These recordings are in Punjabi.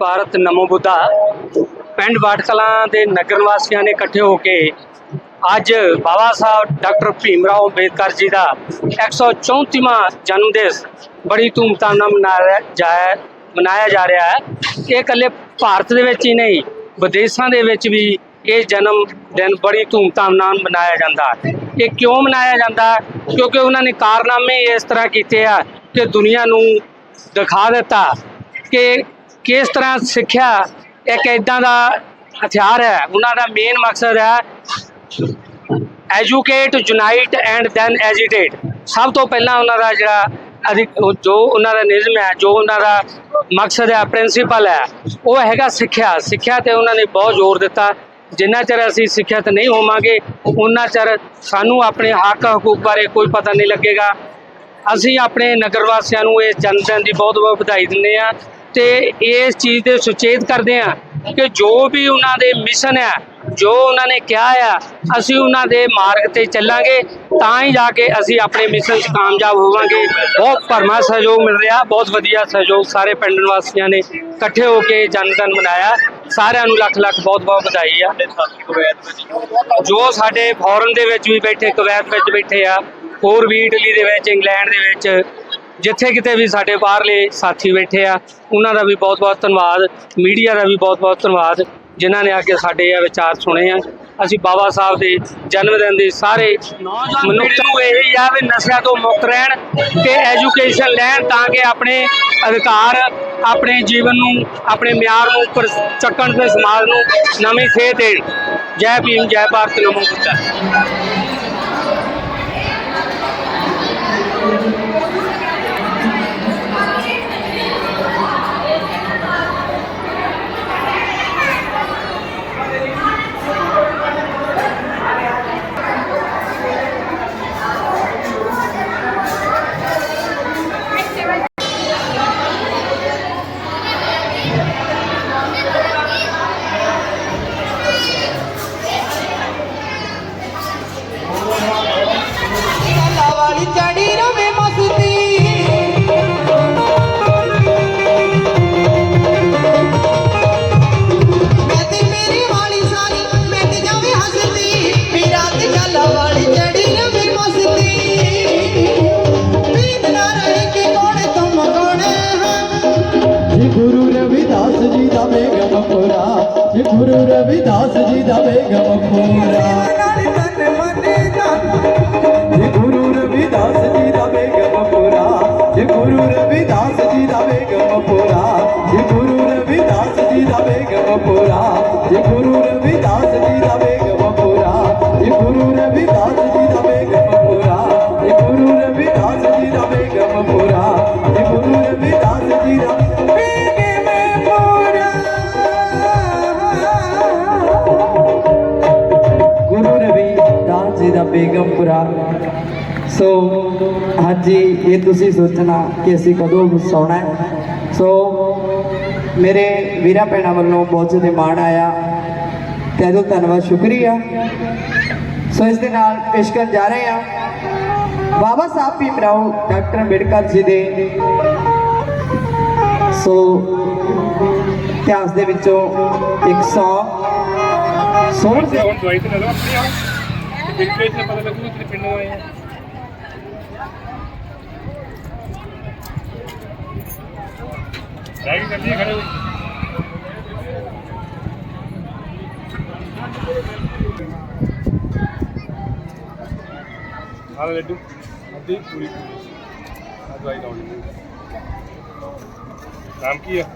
ਭਾਰਤ ਨਮੋ ਬੁੱਧਾ। ਪਿੰਡ ਵਾਟਕਲਾਂ ਦੇ ਨਗਰ ਵਾਸੀਆਂ ਨੇ ਇਕੱਠੇ ਹੋ ਕੇ ਅੱਜ ਬਾਬਾ ਸਾਹਿਬ ਡਾਕਟਰ ਭੀਮ ਰਾਓ ਅੰਬੇਦਕਰ ਜੀ ਦਾ 134ਵਾਂ ਜਨਮ ਦਿਵਸ ਬੜੀ ਧੂਮਧਾਮ ਨਾਲ ਮਨਾਇਆ ਜਾ ਮਨਾਇਆ ਜਾ ਰਿਹਾ ਹੈ। ਇਹ ਇਕੱਲੇ ਭਾਰਤ ਦੇ ਵਿੱਚ ਹੀ ਨਹੀਂ, ਵਿਦੇਸ਼ਾਂ ਦੇ ਵਿੱਚ ਵੀ ਇਹ ਜਨਮ ਦਿਨ ਬੜੀ ਧੂਮਧਾਮ ਨਾਲ ਮਨਾਇਆ ਜਾਂਦਾ ਇਹ ਕਿਉਂ ਮਨਾਇਆ ਜਾਂਦਾ? ਕਿਉਂਕਿ ਉਹਨਾਂ ਨੇ ਕਾਰਨਾਮੇ ਇਸ ਤਰ੍ਹਾਂ ਕੀਤੇ ਆ ਕਿ ਦੁਨੀਆ ਨੂੰ ਦਿਖਾ ਦਿੱਤਾ ਕਿ ਕਿਸ ਤਰ੍ਹਾਂ ਸਿੱਖਿਆ? ਇੱਕ ਇਦਾਂ ਦਾ ਹਥਿਆਰ ਹੈ। ਉਹਨਾਂ ਦਾ ਮੇਨ ਮਕਸਦ ਹੈ educate unite and then agitate ਸਭ ਤੋਂ ਪਹਿਲਾਂ ਉਹਨਾਂ ਦਾ ਜਿਹੜਾ ਅਧਿਕ ਜੋ ਉਹਨਾਂ ਦਾ ਨਿਯਮ ਹੈ, ਜੋ ਉਹਨਾਂ ਦਾ ਮਕਸਦ ਹੈ ਪ੍ਰਿੰਸੀਪਲ ਹੈ, ਉਹ ਹੈਗਾ ਸਿੱਖਿਆ। ਸਿੱਖਿਆ ਤੇ ਉਹਨਾਂ ਨੇ ਬਹੁਤ ਜ਼ੋਰ ਦਿੱਤਾ। ਜਿੰਨਾ ਚਿਰ ਅਸੀਂ ਸਿੱਖਿਅਤ ਨਹੀਂ ਹੋਵਾਂਗੇ ਉਹਨਾਂ ਚਿਰ ਸਾਨੂੰ ਆਪਣੇ ਹੱਕ, ਹਕੂਕ ਬਾਰੇ ਕੋਈ ਪਤਾ ਨਹੀਂ ਲੱਗੇਗਾ। ਅਸੀਂ ਆਪਣੇ ਨਗਰ ਵਾਸੀਆਂ ਨੂੰ ਇਹ ਜਨਮ ਦਿਨ ਦੀ ਬਹੁਤ ਬਹੁਤ ਵਧਾਈ ਦਿੰਦੇ ਆ ਤੇ ਇਸ ਚੀਜ਼ ਦੇ ਸੁਚੇਤ ਕਰਦੇ ਆ ਕਿ ਜੋ ਵੀ ਉਹਨਾਂ ਦੇ ਮਿਸ਼ਨ ਹੈ, ਜੋ ਉਹਨਾਂ ਨੇ ਕਿਹਾ ਆ, ਅਸੀਂ ਉਹਨਾਂ ਦੇ ਮਾਰਗ ਤੇ ਚੱਲਾਂਗੇ, ਤਾਂ ਹੀ ਜਾ ਕੇ ਅਸੀਂ ਆਪਣੇ ਮਿਸ਼ਨ 'ਚ ਕਾਮਯਾਬ ਹੋਵਾਂਗੇ। ਬਹੁਤ ਭਰਮਾ ਸਹਿਯੋਗ ਮਿਲ ਰਿਹਾ, ਬਹੁਤ ਵਧੀਆ ਸਹਿਯੋਗ ਸਾਰੇ ਪਿੰਡ ਨਿਵਾਸੀਆਂ ਨੇ ਇਕੱਠੇ ਹੋ ਕੇ ਜਨਮ ਮਨਾਇਆ। ਸਾਰਿਆਂ ਨੂੰ ਲੱਖ ਲੱਖ ਬਹੁਤ ਬਹੁਤ ਵਧਾਈ ਆ। ਜੋ ਸਾਡੇ ਫੋਰਨ ਦੇ ਵਿੱਚ ਵੀ ਬੈਠੇ, ਕਵੈਤ ਵਿੱਚ ਬੈਠੇ ਆ, ਹੋਰ ਵੀ ਇਟਲੀ ਦੇ ਵਿੱਚ ਇੰਗਲੈਂਡ ਦੇ ਵਿੱਚ ਜਿੱਥੇ ਕਿਤੇ ਵੀ ਸਾਡੇ ਬਾਹਰਲੇ ਸਾਥੀ ਬੈਠੇ ਆ ਉਹਨਾਂ ਦਾ ਵੀ ਬਹੁਤ ਬਹੁਤ ਧੰਨਵਾਦ ਮੀਡੀਆ ਦਾ ਵੀ ਬਹੁਤ ਬਹੁਤ ਧੰਨਵਾਦ ਜਿਨ੍ਹਾਂ ਨੇ ਆ ਕੇ ਸਾਡੇ ਇਹ ਵਿਚਾਰ ਸੁਣੇ ਆ। ਅਸੀਂ ਬਾਬਾ ਸਾਹਿਬ ਦੇ ਜਨਮ ਦਿਨ ਦੇ ਸਾਰੇ ਮਨੁੱਖ ਨੂੰ ਇਹ ਆ ਵੀ ਨਸ਼ਿਆਂ ਤੋਂ ਮੁਕਤ ਰਹਿਣ ਤੇ ਐਜੂਕੇਸ਼ਨ ਲੈਣ ਤਾਂ ਕਿ ਆਪਣੇ ਅਧਿਕਾਰ ਆਪਣੇ ਜੀਵਨ ਨੂੰ ਆਪਣੇ ਮਿਆਰ ਨੂੰ ਉੱਪਰ ਚੱਕਣ ਤੇ ਸਮਾਜ ਨੂੰ ਨਵੀਂ ਸੇਧ ਦੇਣ। ਜੈ ਭੀਮ ਜੈ ਭਾਰਤ ਨਮੋ ਬੁੱਧਾ ਜੀ ਗੁਰੂ ਰਵਿਦਾਸ ਜੀ ਦਾ ਬੇਗਮ ਪੂਰਾ ਜੀ ਗੁਰੂ ਰਵਿਦਾਸ ਜੀ ਦਾ ਬੇਗਮ ਪੂਰਾ ਨਾਲ ਤਨ ਮਨ ਤਨ ਜੀ ਗੁਰੂ ਰਵਿਦਾਸ ਜੀ ਦਾ ਬੇਗਮ ਪੂਰਾ ਜੀ ਗੁਰੂ ਰਵਿਦਾਸ ਜੀ ਦਾ ਬੇਗਮ ਪੂਰਾ ਜੀ ਗੁਰੂ ਰਵਿਦਾਸ ਜੀ ਦਾ ਬੇਗਮ ਪੂਰਾ ਗੁਰੂ ਰਵਿਦਾਸ ਜੀ ਦਾ ਬੇਗਮਪੁਰਾ ਸੋ ਹਾਂਜੀ, ਇਹ ਤੁਸੀਂ ਸੋਚਣਾ ਕਿ ਅਸੀਂ ਕਦੋਂ ਸੌਣਾ ਸੋ ਮੇਰੇ ਵੀਰਾਂ ਭੈਣਾਂ ਵੱਲੋਂ ਬਹੁਤ ਜ਼ਿਆਦਾ ਮਾਣ ਆਇਆ। ਤਹਿ ਤੋਂ ਧੰਨਵਾਦ, ਸ਼ੁਕਰੀਆ। ਸੋ ਇਸ ਦੇ ਨਾਲ ਪੇਸ਼ ਕਰਨ ਜਾ ਰਹੇ ਹਾਂ। ਬਾਬਾ ਸਾਹਿਬ ਭੀਮ ਰਾਓ ਡਾਕਟਰ ਅੰਬੇਡਕਰ ਜੀ ਦੇ। ਸੋ ਇਤਿਹਾਸ ਦੇ ਵਿੱਚੋਂ 100 ਸੋਹਣ ਦੇ ਹੁਣ ਦਵਾਈ ਤੇ ਲੈ ਲਓ ਆਪਣੀ ਆਓ ਬਿਲ ਪੇਜ ਤੇ ਪਤਾ ਲੱਗੂ ਕਿ ਪਿੰਡੋਂ ਆਏ ਆ। ਜਾਈ ਕਰਦੀ ਖੜੇ ਹੋ। ਹਾਲ ਲੱਡੂ। ਅੱਧੀ ਪੂਰੀ ਪੂਰੀ। ਆ ਦਵਾਈ ਲਾਉਣੀ ਨਾਮ ਕੀ ਹੈ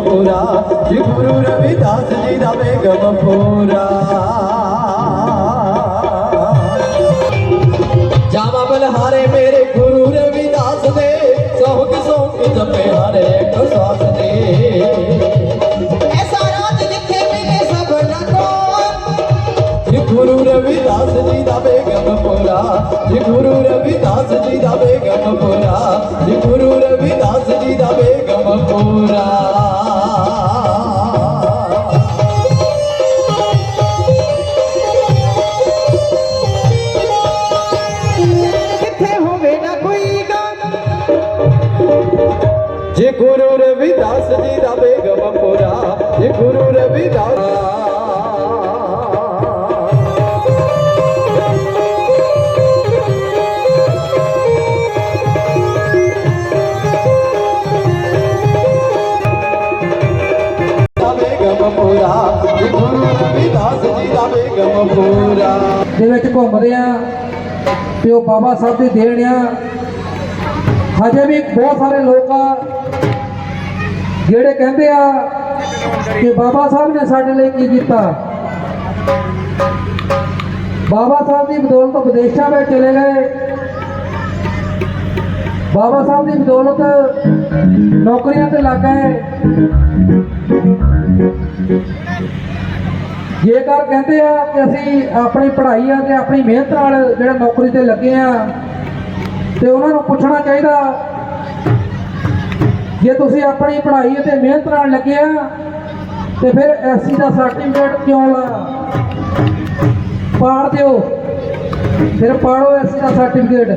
ਪੂਰਾ ਜੀ ਗੁਰੂ ਰਵਿਦਾਸ ਜੀ ਦਾ ਬੇਗਮ ਪੂਰਾ। ਜਾਵਾ ਬਲਹਾਰੇ ਮੇਰੇ ਗੁਰੂ ਰਵਿਦਾਸ ਦੇ ਸੋਗ ਸੋਗ ਜਪੇ ਹਰੇ ਇੱਕ ਸਾਸ ਦੇ। ਜੀ ਗੁਰੂ ਰਵਿਦਾਸ ਜੀ ਦਾ ਬੇਗਮ ਪੂਰਾ ਜੀ ਗੁਰੂ ਰਵਿਦਾਸ ਜੀ ਦਾ ਬੇਗਮ ਪੂਰਾ ਜੀ ਗੁਰੂ ਦੇ ਵਿੱਚ ਘੁੰਮਦੇ ਆ ਤੇ ਉਹ ਬਾਬਾ ਸਾਹਿਬ ਦੀ ਦੇਣ ਆ। ਹਜੇ ਵੀ ਬਹੁਤ ਸਾਰੇ ਲੋਕ ਆ, ਜਿਹੜੇ ਕਹਿੰਦੇ ਆ ਕਿ ਬਾਬਾ ਸਾਹਿਬ ਨੇ ਸਾਡੇ ਲਈ ਕੀ ਕੀਤਾ। ਬਾਬਾ ਸਾਹਿਬ ਦੀ ਬਦੌਲਤ ਵਿਦੇਸ਼ਾਂ ਵਿੱਚ ਚਲੇ ਗਏ। ਬਾਬਾ ਸਾਹਿਬ ਦੀ ਬਦੌਲਤ ਨੌਕਰੀਆਂ ਤੇ ਲੱਗ ਗਏ। ਜੇਕਰ ਕਹਿੰਦੇ ਆ ਕਿ ਅਸੀਂ ਆਪਣੀ ਪੜ੍ਹਾਈ ਆ ਤੇ ਆਪਣੀ ਮਿਹਨਤ ਨਾਲ ਜਿਹੜੇ ਨੌਕਰੀ ਤੇ ਲੱਗੇ ਆ, ਤੇ ਉਹਨਾਂ ਨੂੰ ਪੁੱਛਣਾ ਚਾਹੀਦਾ, ਜੇ ਤੁਸੀਂ ਆਪਣੀ ਪੜ੍ਹਾਈ ਅਤੇ ਮਿਹਨਤ ਨਾਲ ਲੱਗੇ ਆ, ਤੇ ਫਿਰ ਐਸਸੀ ਦਾ ਸਰਟੀਫਿਕੇਟ ਕਿਉਂ ਲਾ? ਪਾੜ ਦਿਓ। ਫਿਰ ਪਾੜੋ ਐਸਸੀ ਦਾ ਸਰਟੀਫਿਕੇਟ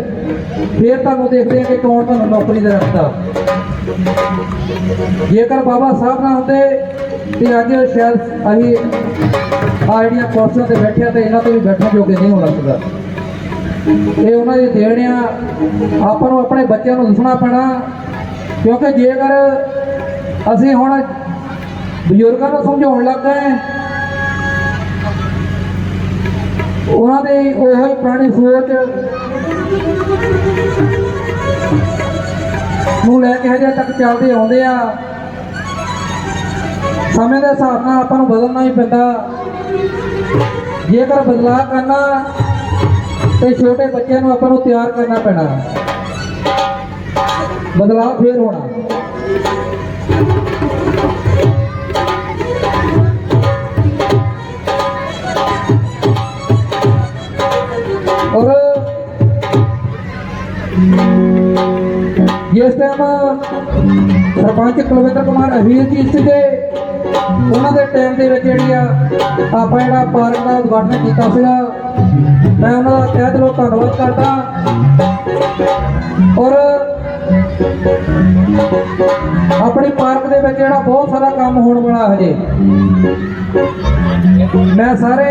ਫਿਰ ਤੁਹਾਨੂੰ ਦੇਖਦੇ ਆ ਕਿ ਕੌਣ ਤੁਹਾਨੂੰ ਨੌਕਰੀ ਦੇ ਰੱਖਦਾ ਜੇਕਰ ਬਾਬਾ ਸਾਹਿਬ ਨਾ ਹੁੰਦੇ ਤੇ ਅੱਜ ਸ਼ਾਇਦ ਅਸੀਂ ਆ ਜਿਹੜੀਆਂ ਕੁਰਸੀਆਂ ਤੇ ਬੈਠੇ ਆ ਤੇ ਇਹਨਾਂ ਤੇ ਵੀ ਬੈਠਣ ਜੋਗੇ ਨਹੀਂ ਹੋਣਾ ਸਕਦਾ ਇਹ ਉਹਨਾਂ ਦੀ ਦੇਣ ਆ। ਆਪਾਂ ਨੂੰ ਆਪਣੇ ਬੱਚਿਆਂ ਨੂੰ ਦੱਸਣਾ ਪੈਣਾ, ਕਿਉਂਕਿ ਜੇਕਰ ਅਸੀਂ ਹੁਣ ਬਜ਼ੁਰਗਾਂ ਨੂੰ ਸਮਝਾਉਣ ਲੱਗ ਗਏ, ਉਹਨਾਂ ਦੇ ਉਹੋ ਹੀ ਪੁਰਾਣੀ ਸੋਚ ਨੂੰ ਲੈ ਕੇ ਹਜੇ ਤੱਕ ਚੱਲਦੇ ਆਉਂਦੇ ਆ। ਸਮੇਂ ਦੇ ਹਿਸਾਬ ਨਾਲ ਆਪਾਂ ਨੂੰ ਬਦਲਣਾ ਹੀ ਪੈਂਦਾ। ਜੇਕਰ ਬਦਲਾਅ ਕਰਨਾ ਤੇ ਛੋਟੇ ਬੱਚਿਆਂ ਨੂੰ ਆਪਾਂ ਨੂੰ ਤਿਆਰ ਕਰਨਾ ਪੈਣਾ। ਬਦਲਾਅ ਫੇਰ ਹੋਣਾ। ਔਰ ਜਿਸ ਟਾਈਮ ਸਰਪੰਚ ਕੁਲਵਿੰਦਰ ਕੁਮਾਰ ਅਹੀਰ ਜੀ ਸੀਗੇ ਉਹਨਾਂ ਦੇ ਟਾਈਮ ਦੇ ਵਿੱਚ ਜਿਹੜੀ ਆ, ਆਪਾਂ ਜਿਹੜਾ ਪਾਰਕ ਦਾ ਉਦਘਾਟਨ ਕੀਤਾ ਸੀਗਾ, ਮੈਂ ਉਹਨਾਂ ਦਾ ਤਹਿ ਦਿਲੋਂ ਧੰਨਵਾਦ ਕਰਦਾ। ਔਰ ਆਪਣੀ ਪਾਰਕ ਦੇ ਵਿੱਚ ਜਿਹੜਾ ਬਹੁਤ ਸਾਰਾ ਕੰਮ ਹੋਣ ਵਾਲਾ ਹਜੇ। ਮੈਂ ਸਾਰੇ